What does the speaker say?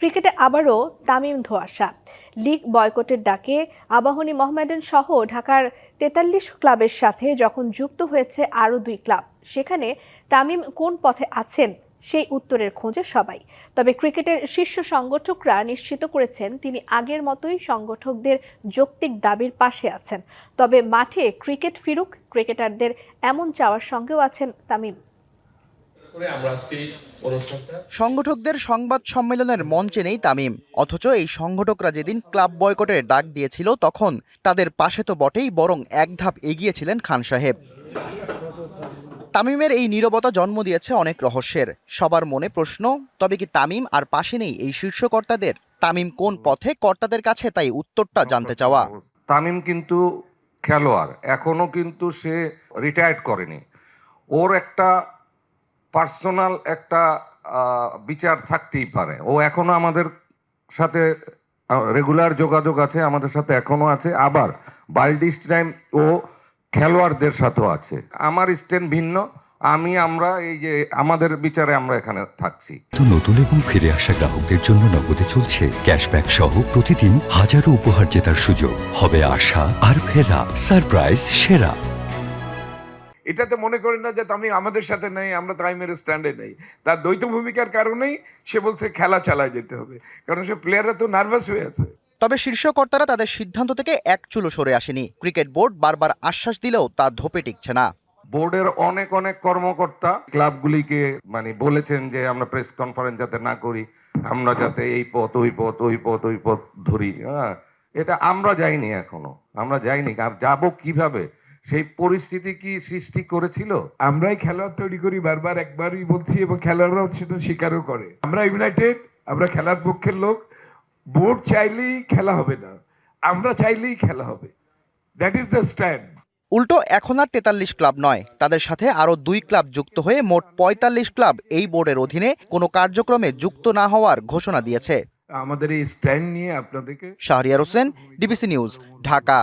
ক্রিকেটে আবারও তামিম ধোয়াশা। লিগ বয়কটের ডাকে আবাহনী মোহামেডান সহ ঢাকার তেতাল্লিশ ক্লাবের সাথে যখন যুক্ত হয়েছে আরও দুই ক্লাব, সেখানে তামিম কোন পথে আছেন সেই উত্তরের খোঁজে সবাই। তবে ক্রিকেটের শীর্ষ সংগঠকরা নিশ্চিত করেছেন তিনি আগের মতোই সংগঠকদের যৌক্তিক দাবির পাশে আছেন। তবে মাঠে ক্রিকেট ফিরুক, ক্রিকেটারদের এমন চাওয়ার সঙ্গেও আছেন তামিম করে আমরা আজকে এই অনুষ্ঠানটা সংগঠকদের সংবাদ সম্মেলনের মঞ্চে নেই তামিম। অথচ এই সংগঠকরা যেদিন ক্লাব বয়কটের ডাক দিয়েছিল তখন তাদের পাশে তো বটেই বরং এক ধাপ এগিয়েছিলেন খান সাহেব। তামিমের এই নীরবতা জন্ম দিয়েছে অনেক রহস্যের। সবার মনে প্রশ্ন তবে কি তামিম আর পাশে নেই এই শীর্ষ কর্তাদের তামিম কোন পথে কর্তাদের কাছে তাই উত্তরটা জানতে চাওয়া। তামিম কিন্তু খেলোয়াড় এখনও কিন্তু সে রিটায়ার্ড করেনি। ওর একটা পার্সোনাল একটা বিচার থাকতেই পারে। ও এখনও আমাদের সাথে রেগুলার যোগাযোগ আছে, আমাদের সাথে এখনও আছে। আবার বাই টাইম ও খেলোয়াড়দের সাথেও আছে। আমার স্ট্যান্ড ভিন্ন, আমি, আমরা, এই যে, আমাদের বিচারে আমরা এখানে থাকছি। তো নতুন এবং ফিরে আসা গ্রাহকদের জন্য নগদে চলছে ক্যাশব্যাক সহ প্রতিদিন হাজারো উপহার জেতার সুযোগ। হবে আশা আর ফেরা, সারপ্রাইজ, সেরা। এটাতে মনে করেন না যে আমি আমাদের সাথে নেই আমরা তাইমের স্ট্যান্ডে নেই। তার দ্বৈত ভূমিকার কারণেই সে বলছে খেলা চালায় যেতে হবে কারণ সে প্লেয়াররা তো নার্ভাস হয়ে আছে। তবে শীর্ষ কর্তারা তাদের সিদ্ধান্ত থেকে এক চুলো সরে আসেনি। ক্রিকেট বোর্ড বারবার আশ্বাস দিলেও তা ধোপে টিকছে না। বোর্ডের অনেক অনেক কর্মকর্তা ক্লাবগুলিকে মানে বলেছেন যে আমরা প্রেস কনফারেন্স যাতে না করি আমরা যাতে এই পথ ওই পথ ওই পথ ওই পথ ধরি। হ্যাঁ এটা আমরা যাইনি এখনও আমরা যাইনি। আর যাব কীভাবে? সেই পরিস্থিতি কি সৃষ্টি করেছিল? আমরাই খেলোয়াড় তৈরি করি বারবার একবারই বলছি এবং খেলোয়াড়রাও সেটা স্বীকারও করে। আমরা ইউনাইটেড আমরা খেলার পক্ষের লোক। বোর্ড চাইলেই খেলা হবে না আমরা চাইলেই খেলা হবে। দ্যাট ইজ দ্য স্ট্যান্ড উল্টো এখন আর তেতাল্লিশ ক্লাব নয়। তাদের সাথে আরও দুই ক্লাব যুক্ত হয়ে মোট পঁয়তাল্লিশ ক্লাব এই বোর্ডের অধীনে কোনো কার্যক্রমে যুক্ত না হওয়ার ঘোষণা দিয়েছে। আমাদের এই স্ট্যান্ড নিয়ে আপনাদেরকে শাহরিয়ার হোসেন ডিবিসি নিউজ ঢাকা।